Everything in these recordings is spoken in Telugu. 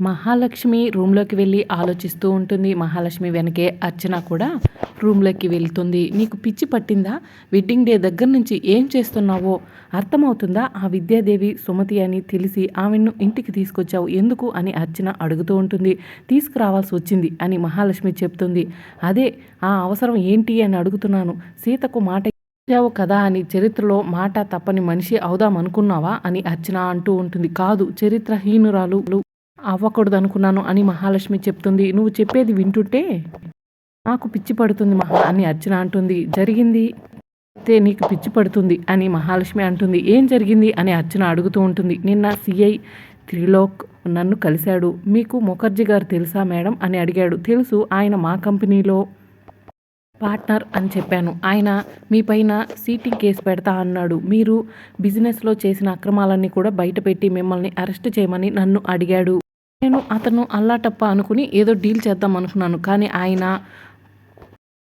మహాలక్ష్మి రూమ్లోకి వెళ్ళి ఆలోచిస్తూ ఉంటుంది. మహాలక్ష్మి వెనకే అర్చన కూడా రూమ్లోకి వెళ్తుంది. నీకు పిచ్చి పట్టిందా? వెడ్డింగ్ డే దగ్గర నుంచి ఏం చేస్తున్నావో? అర్థమవుతుందా? ఆ విద్యాదేవి సుమతి అని తెలిసి ఆమెను ఇంటికి తీసుకొచ్చావు ఎందుకు అని అర్చన అడుగుతూ ఉంటుంది. తీసుకురావాల్సి వచ్చింది అని మహాలక్ష్మి చెప్తుంది. అదే ఆ అవసరం ఏంటి అని అడుగుతున్నాను. సీతకు మాట ఇచ్చావు కదా అని చరిత్రలో మాట తప్పని మనిషి అవుదాం అనుకున్నావా అని అర్చన అంటూ ఉంటుంది. కాదు చరిత్రహీనురాలు అవ్వకూడదు అనుకున్నాను అని మహాలక్ష్మి చెప్తుంది. నువ్వు చెప్పేది వింటుంటే నాకు పిచ్చి పడుతుంది మహా అని అర్చన అంటుంది. జరిగింది అయితే నీకు పిచ్చి పడుతుంది అని మహాలక్ష్మి అంటుంది. ఏం జరిగింది అని అర్చన అడుగుతూ ఉంటుంది. నిన్న సిఐ త్రిలోక్ నన్ను కలిశాడు. మీకు ముఖర్జీ గారు తెలుసా మేడం అని అడిగాడు. తెలుసు ఆయన మా కంపెనీలో పార్ట్నర్ అని చెప్పాను. ఆయన మీ పైన సీటింగ్ కేసు పెడతా అన్నాడు. మీరు బిజినెస్లో చేసిన అక్రమాలన్నీ కూడా బయటపెట్టి మిమ్మల్ని అరెస్ట్ చేయమని నన్ను అడిగాడు. నేను అతను అల్లాటప్ప అనుకుని ఏదో డీల్ చేద్దాం అనుకున్నాను. కానీ ఆయన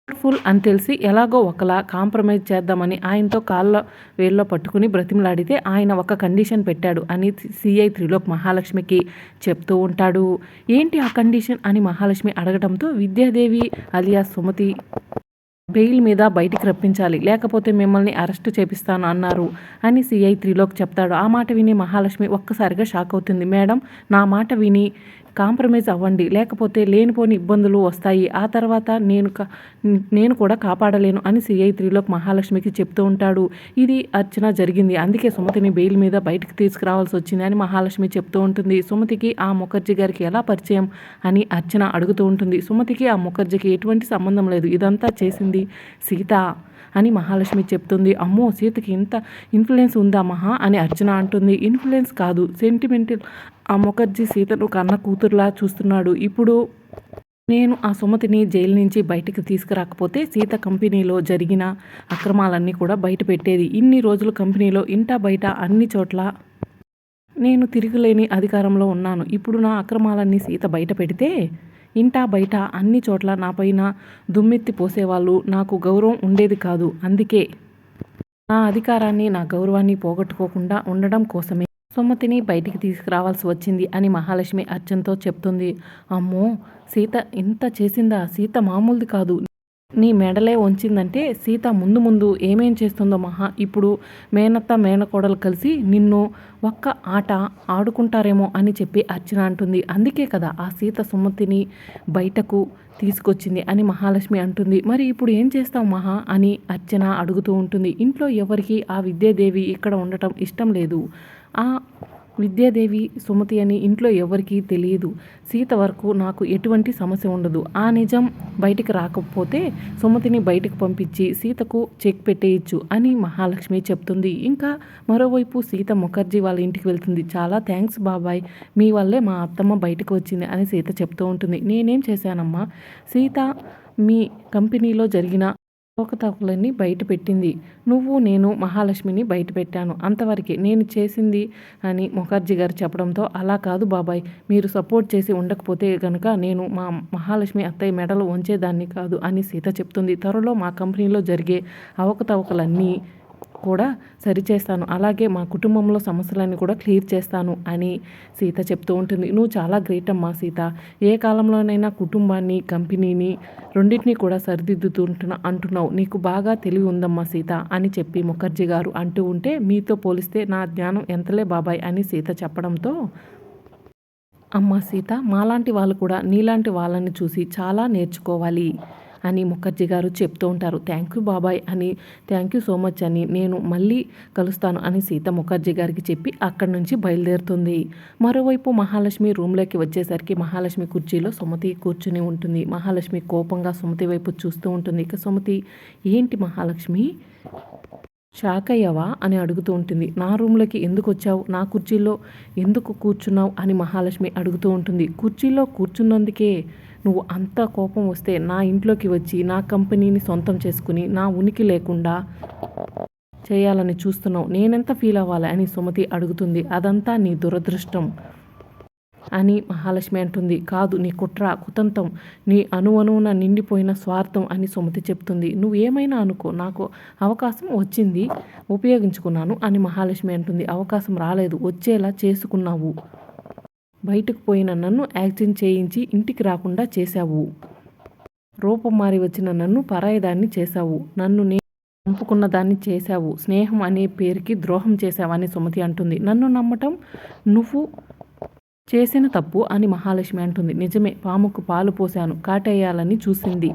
ఫుల్ అని తెలిసి ఎలాగో ఒకలా కాంప్రమైజ్ చేద్దామని ఆయనతో కాళ్ళ వేళ్ళలో పట్టుకుని బ్రతిమలాడితే ఆయన ఒక కండిషన్ పెట్టాడు. అని సిఐ త్రిలోక్ మహాలక్ష్మికి చెప్తూ ఉంటాడు. ఏంటి ఆ కండిషన్ అని మహాలక్ష్మి అడగడంతో విద్యాదేవి అలియా సుమతి బెయిల్ మీద బయటికి రప్పించాలి. లేకపోతే మిమ్మల్ని అరెస్టు చేపిస్తాను అన్నారు అని సిఐ త్రిలోక్ చెప్తాడు. ఆ మాట విని మహాలక్ష్మి ఒక్కసారిగా షాక్ అవుతుంది. మేడం నా మాట విని కాంప్రమైజ్ అవ్వండి. లేకపోతే లేనిపోని ఇబ్బందులు వస్తాయి. ఆ తర్వాత నేను నేను కూడా కాపాడలేను అని సిఐ త్రిలోక్ మహాలక్ష్మికి చెప్తూ ఉంటాడు. ఇది అర్చన జరిగింది. అందుకే సుమతిని బెయిల్ మీద బయటకు తీసుకురావాల్సి వచ్చింది అని మహాలక్ష్మి చెప్తూ ఉంటుంది. సుమతికి ఆ ముఖర్జీ గారికి ఎలా పరిచయం అని అర్చన అడుగుతూ ఉంటుంది. సుమతికి ఆ ముఖర్జీకి ఎటువంటి సంబంధం లేదు. ఇదంతా చేసింది సీత అని మహాలక్ష్మి చెప్తుంది. అమ్మో సీతకి ఇంత ఇన్ఫ్లుయెన్స్ ఉందా మహా అని అర్చన అంటుంది. ఇన్ఫ్లుయెన్స్ కాదు. సెంటిమెంటల్ ఆ ముఖర్జీ సీతను కన్న కూతురులా చూస్తున్నాడు. ఇప్పుడు నేను ఆ సుమతిని జైలు నుంచి బయటకు తీసుకురాకపోతే సీత కంపెనీలో జరిగిన అక్రమాలన్నీ కూడా బయట పెట్టేది. ఇన్ని రోజులు కంపెనీలో ఇంటా బయట అన్ని చోట్ల నేను తిరుగులేని అధికారంలో ఉన్నాను. ఇప్పుడు నా అక్రమాలన్నీ సీత బయట పెడితే ఇంటా బయట అన్ని చోట్ల నాపైన దుమ్మెత్తి పోసేవాళ్ళు నాకు గౌరవం ఉండేది కాదు. అందుకే నా అధికారాన్ని నా గౌరవాన్ని పోగొట్టుకోకుండా ఉండడం కోసమే సుమతిని బయటికి తీసుకురావాల్సి వచ్చింది అని మహాలక్ష్మి అర్జున్తో చెప్తుంది. అమ్మో సీత ఇంత చేసిందా? సీత మామూలుది కాదు. నీ మెడలే వంచిందంటే సీత ముందు ముందు ఏమేం చేస్తుందో మహా. ఇప్పుడు మేనత్త మేనకోడలు కలిసి నిన్ను ఒక్క ఆట ఆడుకుంటారేమో అని చెప్పి అర్చన అంటుంది. అందుకే కదా ఆ సీత సుమతిని బయటకు తీసుకొచ్చింది అని మహాలక్ష్మి అంటుంది. మరి ఇప్పుడు ఏం చేస్తావు మహా అని అర్చన అడుగుతూ ఉంటుంది. ఇంట్లో ఎవరికి ఆ విద్యాదేవి ఇక్కడ ఉండటం ఇష్టం లేదు. ఆ విద్యాదేవి సుమతి అని ఇంట్లో ఎవరికీ తెలియదు. సీత వరకు నాకు ఎటువంటి సమస్య ఉండదు. ఆ నిజం బయటికి రాకపోతే సుమతిని బయటకు పంపించి సీతకు చెక్ పెట్టేయచ్చు అని మహాలక్ష్మి చెప్తుంది. ఇంకా మరోవైపు సీత ముఖర్జీ వాళ్ళ ఇంటికి వెళ్తుంది. చాలా థ్యాంక్స్ బాబాయ్. మీ వల్లే మా అత్తమ్మ బయటకు వచ్చింది అని సీత చెప్తూ ఉంటుంది. నేనేం చేశానమ్మా? సీత మీ కంపెనీలో జరిగిన తోకతాకులన్నీ బయట పెట్టింది. నువ్వు నేను మహాలక్ష్మిని బయట పెట్టాను. అంతవరకే నేను చేసింది అని ముఖర్జీ గారు చెప్పడంతో అలా కాదు బాబాయ్. మీరు సపోర్ట్ చేసి ఉండకపోతే కనుక నేను మా మహాలక్ష్మి అత్తయ్య మెడలు వంచేదాన్ని కాదు అని సీత చెప్తుంది. త్వరలో మా కంపెనీలో జరిగే అవకతవకలన్నీ కూడా సరిచేస్తాను అలాగే మా కుటుంబంలో సమస్యలన్నీ కూడా క్లియర్ చేస్తాను అని సీత చెప్తూ ఉంటుంది. నువ్వు చాలా గ్రేట్ అమ్మా సీత. ఏ కాలంలోనైనా కుటుంబాన్ని కంపెనీని రెండింటినీ కూడా సరిదిద్దుతుంటున్నా అంటున్నావు. నీకు బాగా తెలివి ఉందమ్మా సీత అని చెప్పి ముఖర్జీ గారు అంటూ ఉంటే మీతో పోలిస్తే నా జ్ఞానం ఎంతలే బాబాయ్ అని సీత చెప్పడంతో అమ్మ సీత మాలాంటి వాళ్ళు కూడా నీలాంటి వాళ్ళని చూసి చాలా నేర్చుకోవాలి. అని ముఖర్జీ గారు చెప్తూ ఉంటారు. థ్యాంక్ యూ బాబాయ్ అని థ్యాంక్ యూ సో మచ్ అని నేను మళ్ళీ కలుస్తాను అని సీత ముఖర్జీ గారికి చెప్పి అక్కడి నుంచి బయలుదేరుతుంది. మరోవైపు మహాలక్ష్మి రూమ్లోకి వచ్చేసరికి మహాలక్ష్మి కుర్చీలో సుమతి కూర్చుని ఉంటుంది. మహాలక్ష్మి కోపంగా సుమతి వైపు చూస్తూ ఉంటుంది. ఇక సుమతి ఏంటి మహాలక్ష్మి? షాక్ అయ్యావా అని అడుగుతూ ఉంటుంది. నా రూమ్లోకి ఎందుకు వచ్చావు? నా కుర్చీలో ఎందుకు కూర్చున్నావు? అని మహాలక్ష్మి అడుగుతూ ఉంటుంది. కుర్చీలో కూర్చున్నందుకే నువ్వు అంత కోపం వస్తే నా ఇంట్లోకి వచ్చి నా కంపెనీని సొంతం చేసుకుని నా ఉనికి లేకుండా చేయాలని చూస్తున్నావు. నేనెంత ఫీల్ అవ్వాలి? అని సుమతి అడుగుతుంది. అదంతా నీ దురదృష్టం. అని మహాలక్ష్మి అంటుంది. కాదు నీ కుట్ర కుతంతం నీ అణువణువున నిండిపోయిన స్వార్థం అని సుమతి చెప్తుంది. నువ్వు ఏమైనా అనుకో నాకు అవకాశం వచ్చింది ఉపయోగించుకున్నాను అని మహాలక్ష్మి అంటుంది. అవకాశం రాలేదు వచ్చేలా చేసుకున్నావు. బయటకు పోయిన నన్ను యాక్సిడెంట్ చేయించి ఇంటికి రాకుండా చేశావు. రూపం మారి వచ్చిన నన్ను పరాయిదాన్ని చేశావు. నన్ను నేను చంపుకున్న దాన్ని చేశావు. స్నేహం అనే పేరుకి ద్రోహం చేశావని సుమతి అంటుంది. నన్ను నమ్మటం నువ్వు చేసిన తప్పు అని మహాలక్ష్మి అంటుంది. నిజమే పాముకు పాలు పోశాను కాటేయాలని చూసింది.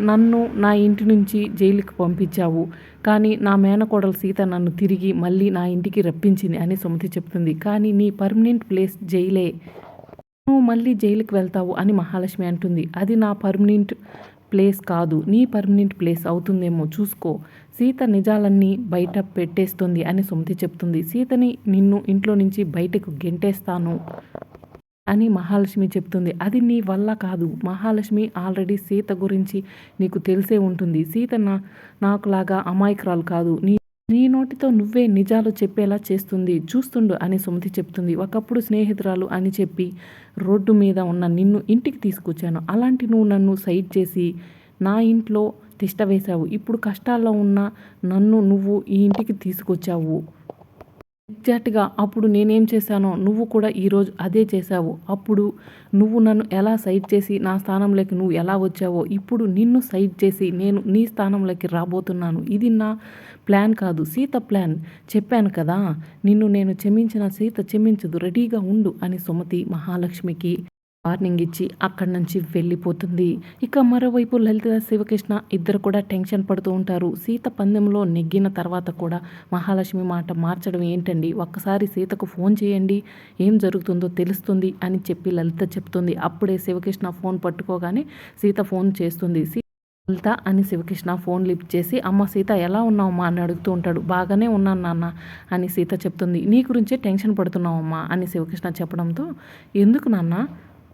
నన్ను నా ఇంటి నుంచి జైలుకి పంపించావు కానీ నా మేనకోడలు సీత నన్ను తిరిగి మళ్ళీ నా ఇంటికి రప్పించింది అని సుమతి చెప్తుంది. కానీ నీ పర్మనెంట్ ప్లేస్ జైలే. నువ్వు మళ్ళీ జైలుకి వెళ్తావు అని మహాలక్ష్మి అంటుంది. అది నా పర్మనెంట్ ప్లేస్ కాదు. నీ పర్మనెంట్ ప్లేస్ అవుతుందేమో చూసుకో. సీత నిజాలన్నీ బయట పెట్టేస్తుంది అని సుమతి చెప్తుంది. సీతని నిన్ను ఇంట్లో నుంచి బయటకు గెంటేస్తాను అని మహాలక్ష్మి చెప్తుంది. అది నీ వల్ల కాదు. మహాలక్ష్మి ఆల్రెడీ సీత గురించి నీకు తెలిసే ఉంటుంది. సీత నా నాకులాగా అమాయకురాలు కాదు. నీ నీ నోటితో నువ్వే నిజాలు చెప్పేలా చేస్తుంది చూస్తుండు అని సుమతి చెప్తుంది. ఒకప్పుడు స్నేహితురాలు అని చెప్పి రోడ్డు మీద ఉన్న నిన్ను ఇంటికి తీసుకొచ్చాను. అలాంటి నువ్వు నన్ను సైడ్ చేసి నా ఇంట్లో తిష్టవేశావు ఇప్పుడు కష్టాల్లో ఉన్న నన్ను నువ్వు ఈ ఇంటికి తీసుకొచ్చావు. ఎగ్జాక్ట్గా అప్పుడు నేనేం చేశానో నువ్వు కూడా ఈరోజు అదే చేశావు. అప్పుడు నువ్వు నన్ను ఎలా సైడ్ చేసి నా స్థానంలోకి నువ్వు ఎలా వచ్చావో ఇప్పుడు నిన్ను సైడ్ చేసి నేను నీ స్థానంలోకి రాబోతున్నాను. ఇది నా ప్లాన్ కాదు సీత ప్లాన్. చెప్పాను కదా నిన్ను నేను క్షమించిన సీత క్షమించదు రెడీగా ఉండు అని సుమతి మహాలక్ష్మికి వార్నింగ్ ఇచ్చి అక్కడి నుంచి వెళ్ళిపోతుంది. ఇక మరోవైపు లలిత శివకృష్ణ ఇద్దరు కూడా టెన్షన్ పడుతూ ఉంటారు. సీత పందెంలో నెగ్గిన తర్వాత కూడా మహాలక్ష్మి మాట మార్చడం ఏంటండి? ఒక్కసారి సీతకు ఫోన్ చేయండి. ఏం జరుగుతుందో తెలుస్తుంది అని చెప్పి లలిత చెప్తుంది. అప్పుడే శివకృష్ణ ఫోన్ పట్టుకోగానే సీత ఫోన్ చేస్తుంది. లలిత అని శివకృష్ణ ఫోన్ లిఫ్ట్ చేసి అమ్మ సీత ఎలా ఉన్నావమ్మా? అని అడుగుతూ ఉంటాడు. బాగానే ఉన్నాను నాన్న అని సీత చెప్తుంది. నీ గురించే టెన్షన్ పడుతున్నావమ్మా అని శివకృష్ణ చెప్పడంతో ఎందుకు నాన్న?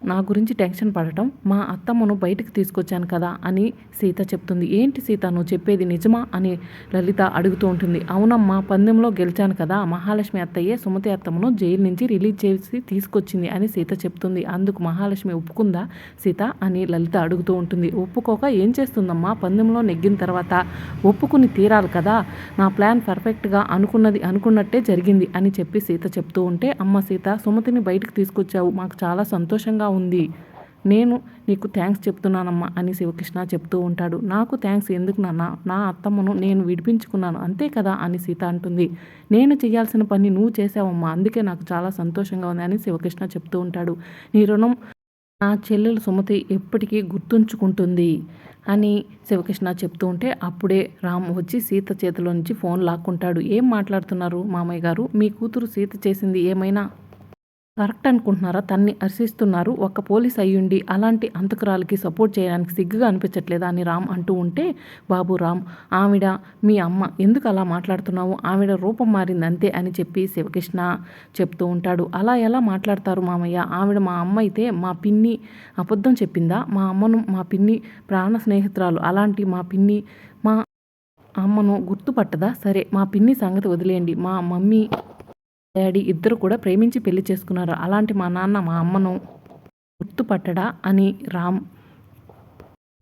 నా గురించి టెన్షన్ పడటం మా అత్తమ్మను బయటకు తీసుకొచ్చాను కదా అని సీత చెప్తుంది. ఏంటి సీత నువ్వు చెప్పేది నిజమా అని లలిత అడుగుతూ ఉంటుంది. అవునమ్మా పందెంలో గెలిచాను కదా మహాలక్ష్మి అత్తయ్యే సుమతి అత్తమ్మను జైలు నుంచి రిలీజ్ చేసి తీసుకొచ్చింది అని సీత చెప్తుంది. అందుకు మహాలక్ష్మి ఒప్పుకుందా సీత? అని లలిత అడుగుతూ ఉంటుంది. ఒప్పుకోక ఏం చేస్తుందమ్మా? పందెంలో నెగ్గిన తర్వాత ఒప్పుకుని తీరాలి కదా నా ప్లాన్ పర్ఫెక్ట్గా అనుకున్నది అనుకున్నట్టే జరిగింది అని చెప్పి సీత చెప్తూ ఉంటే అమ్మ సీత సుమతిని బయటకు తీసుకొచ్చావు మాకు చాలా సంతోషంగా ఉంది. నేను నీకు థ్యాంక్స్ చెప్తున్నానమ్మా అని శివకృష్ణ చెప్తూ ఉంటాడు. నాకు థ్యాంక్స్ ఎందుకు నాన్న? నా అత్తమ్మను నేను విడిపించుకున్నాను. అంతే కదా అని సీత అంటుంది. నేను చేయాల్సిన పని నువ్వు చేసావమ్మా అందుకే నాకు చాలా సంతోషంగా ఉంది అని శివకృష్ణ చెప్తూ ఉంటాడు. నీ రుణం నా చెల్లెలు సుమతి ఎప్పటికీ గుర్తుంచుకుంటుంది అని శివకృష్ణ చెప్తూ ఉంటే అప్పుడే రామ్ వచ్చి సీత చేతిలో నుంచి ఫోన్ లాక్కుంటాడు. ఏం మాట్లాడుతున్నారు మామయ్య గారు? మీ కూతురు సీత చేసింది ఏమైనా? కరెక్ట్ అనుకుంటున్నారా? తన్ని హర్షిస్తున్నారు ఒక పోలీస్ అయ్యుండి అలాంటి అంతకురాలకి సపోర్ట్ చేయడానికి సిగ్గుగా అనిపించట్లేదా అని రామ్ అంటూ ఉంటే బాబు రామ్ ఆవిడ మీ అమ్మ ఎందుకు అలా మాట్లాడుతున్నావు? ఆవిడ రూపం మారింది అంతే అని చెప్పి శివకృష్ణ చెప్తూ ఉంటాడు. అలా ఎలా మాట్లాడతారు మామయ్య? ఆవిడ మా అమ్మ అయితే మా పిన్ని అబద్ధం చెప్పిందా? మా అమ్మను మా పిన్ని ప్రాణ స్నేహితురాలు అలాంటి మా పిన్ని మా అమ్మను గుర్తుపట్టదా? సరే మా పిన్ని సంగతి వదిలేయండి. మా మమ్మీ డాడీ ఇద్దరు కూడా ప్రేమించి పెళ్ళి చేసుకున్నారు. అలాంటి మా నాన్న మా అమ్మను గుర్తుపట్టడా అని రామ్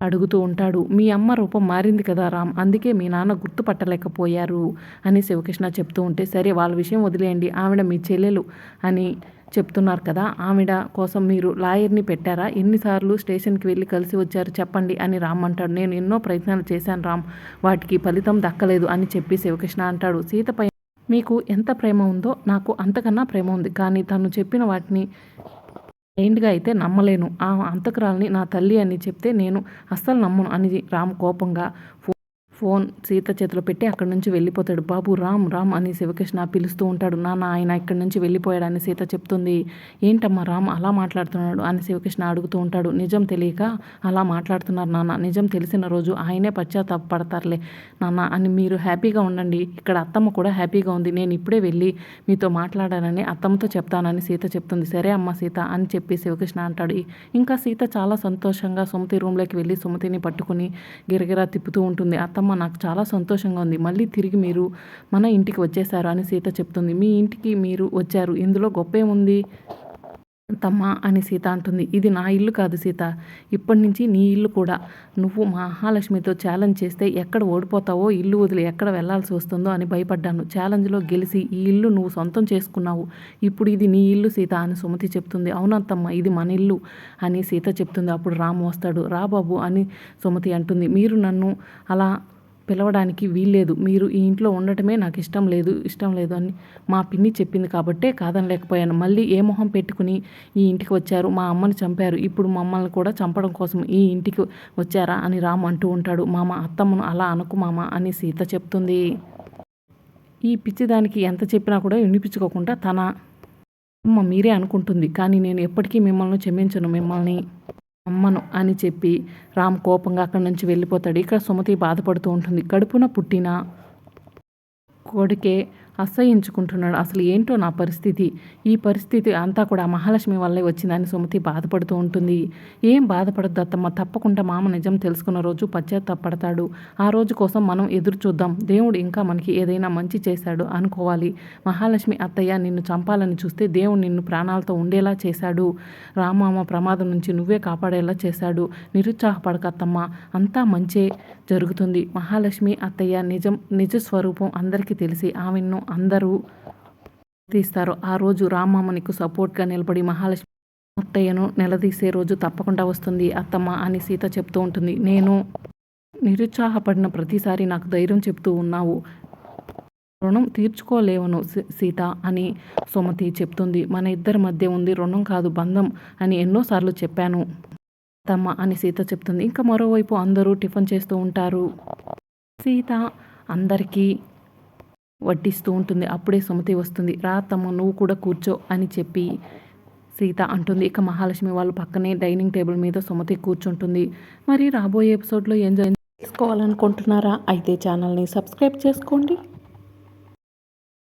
అడుగుతూ ఉంటాడు. మీ అమ్మ రూపం మారింది కదా రామ్ అందుకే మీ నాన్న గుర్తుపట్టలేకపోయారు అని శివకృష్ణ చెప్తూ ఉంటే సరే వాళ్ళ విషయం వదిలేయండి ఆవిడ మీ చెల్లెలు అని చెప్తున్నారు కదా ఆవిడ కోసం మీరు లాయర్ని పెట్టారా? ఎన్నిసార్లు స్టేషన్కి వెళ్ళి కలిసి వచ్చారు చెప్పండి అని రామ్ అంటాడు. నేను ఎన్నో ప్రయత్నాలు చేశాను రామ్ వాటికి ఫలితం దక్కలేదు అని చెప్పి శివకృష్ణ అంటాడు. సీతపై మీకు ఎంత ప్రేమ ఉందో నాకు అంతకన్నా ప్రేమ ఉంది. కానీ తను చెప్పిన వాటిని బ్లైండ్గా అయితే నమ్మలేను. ఆ అంతకురాల్ని నా తల్లి అని చెప్తే నేను అస్సలు నమ్మను అని రామ్ కోపంగా ఫోన్ సీత చేతిలో పెట్టి అక్కడి నుంచి వెళ్ళిపోతాడు. బాబు రామ్ రామ్ అని శివకృష్ణ పిలుస్తూ ఉంటాడు. నాన్న ఆయన ఇక్కడి నుంచి వెళ్ళిపోయాడని సీత చెప్తుంది. ఏంటమ్మా రామ్ అలా మాట్లాడుతున్నాడు? అని శివకృష్ణ అడుగుతూ ఉంటాడు. నిజం తెలియక అలా మాట్లాడుతున్నారు నాన్న. నిజం తెలిసిన రోజు ఆయనే పశ్చాత్తాపడతారులే నాన్న అని మీరు హ్యాపీగా ఉండండి. ఇక్కడ అత్తమ్మ కూడా హ్యాపీగా ఉంది. నేను ఇప్పుడే వెళ్ళి మీతో మాట్లాడానని అత్తమ్మతో చెప్తానని సీత చెప్తుంది. సరే అమ్మ సీత అని చెప్పి శివకృష్ణ అంటాడు. ఇంకా సీత చాలా సంతోషంగా సుమతి రూమ్లోకి వెళ్ళి సుమతిని పట్టుకుని గిరగిరా తిప్పుతూ ఉంటుంది. అత్తమ్మ అత్తమ్మ నాకు చాలా సంతోషంగా ఉంది. మళ్ళీ తిరిగి మీరు మన ఇంటికి వచ్చేసారు అని సీత చెప్తుంది. మీ ఇంటికి మీరు వచ్చారు. ఇందులో గొప్ప ఏముంది తమ్మ అని సీత అంటుంది. ఇది నా ఇల్లు కాదు సీత. ఇప్పటి నుంచి నీ ఇల్లు కూడా. నువ్వు మహాలక్ష్మితో ఛాలెంజ్ చేస్తే ఎక్కడ ఓడిపోతావో ఇల్లు వదిలి ఎక్కడ వెళ్ళాల్సి వస్తుందో అని భయపడ్డాను. ఛాలెంజ్లో గెలిచి ఈ ఇల్లు నువ్వు సొంతం చేసుకున్నావు. ఇప్పుడు ఇది నీ ఇల్లు సీత అని సుమతి చెప్తుంది. అవునంతమ్మ ఇది మన ఇల్లు అని సీత చెప్తుంది. అప్పుడు రాము వస్తాడు. రా బాబు అని సుమతి అంటుంది. మీరు నన్ను అలా పిలవడానికి వీల్లేదు. మీరు ఈ ఇంట్లో ఉండటమే నాకు ఇష్టం లేదు ఇష్టం లేదు అని మా పిన్ని చెప్పింది కాబట్టే కాదనలేకపోయాను. మళ్ళీ ఏ మొహం పెట్టుకుని ఈ ఇంటికి వచ్చారు? మా అమ్మని చంపారు. ఇప్పుడు మమ్మల్ని కూడా చంపడం కోసం ఈ ఇంటికి వచ్చారా అని రామ్ అంటూ ఉంటాడు. మామ అత్తమ్మను అలా అనుకు మామ అని సీత చెప్తుంది. ఈ పిచ్చిదానికి ఎంత చెప్పినా కూడా వినిపించుకోకుండా తన అమ్మ మీరే అనుకుంటుంది. కానీ నేను ఎప్పటికీ మిమ్మల్ని క్షమించను మిమ్మల్ని. అమ్మను అని చెప్పి రామ్ కోపంగా అక్కడి నుంచి వెళ్ళిపోతాడు. ఇక్కడ సుమతి బాధపడుతూ ఉంటుంది. కడుపున పుట్టిన కొడుకే అసహించుకుంటున్నాడు అసలు ఏంటో నా పరిస్థితి? ఈ పరిస్థితి అంతా కూడా మహాలక్ష్మి వల్లే వచ్చిందని సుమతి బాధపడుతూ ఉంటుంది. ఏం బాధపడద్దు అత్తమ్మ తప్పకుండా మామ నిజం తెలుసుకున్న రోజు పశ్చాత్తాపడతాడు. ఆ రోజు కోసం మనం ఎదురు చూద్దాం. దేవుడు ఇంకా మనకి ఏదైనా మంచి చేశాడు అనుకోవాలి. మహాలక్ష్మి అత్తయ్య నిన్ను చంపాలని చూస్తే దేవుడు నిన్ను ప్రాణాలతో ఉండేలా చేశాడు. రామామ ప్రమాదం నుంచి నువ్వే కాపాడేలా చేశాడు. నిరుత్సాహపడకత్తమ్మ అంతా మంచే జరుగుతుంది. మహాలక్ష్మి అత్తయ్య నిజం నిజ స్వరూపం అందరికీ తెలిసి ఆమెను అందరూ తీస్తారు. ఆ రోజు రామమ్మ నీకు సపోర్ట్గా నిలబడి మహాలక్ష్మి అత్తయ్యను నిలదీసే రోజు తప్పకుండా వస్తుంది. అత్తమ్మ అని సీత చెప్తూ ఉంటుంది. నేను నిరుత్సాహపడిన ప్రతిసారి నాకు ధైర్యం చెప్తూ ఉన్నావు. రుణం తీర్చుకోలేవను సీత అని సుమతి చెప్తుంది. మన ఇద్దరి మధ్య ఉంది రుణం కాదు బంధం అని ఎన్నోసార్లు చెప్పాను. అత్తమ్మ అని సీత చెప్తుంది. ఇంకా మరోవైపు అందరూ టిఫిన్ చేస్తూ ఉంటారు. సీత అందరికీ వడ్డిస్తూ ఉంటుంది. అప్పుడే సుమతి వస్తుంది. రా తమ్మ నువ్వు కూడా కూర్చో అని చెప్పి సీత అంటుంది. ఇక మహాలక్ష్మి వాళ్ళు పక్కనే డైనింగ్ టేబుల్ మీద సుమతి కూర్చుంటుంది. మరి రాబోయే ఎపిసోడ్లో ఏం చేసుకోవాలనుకుంటున్నారా అయితే ఛానల్ని సబ్స్క్రైబ్ చేసుకోండి.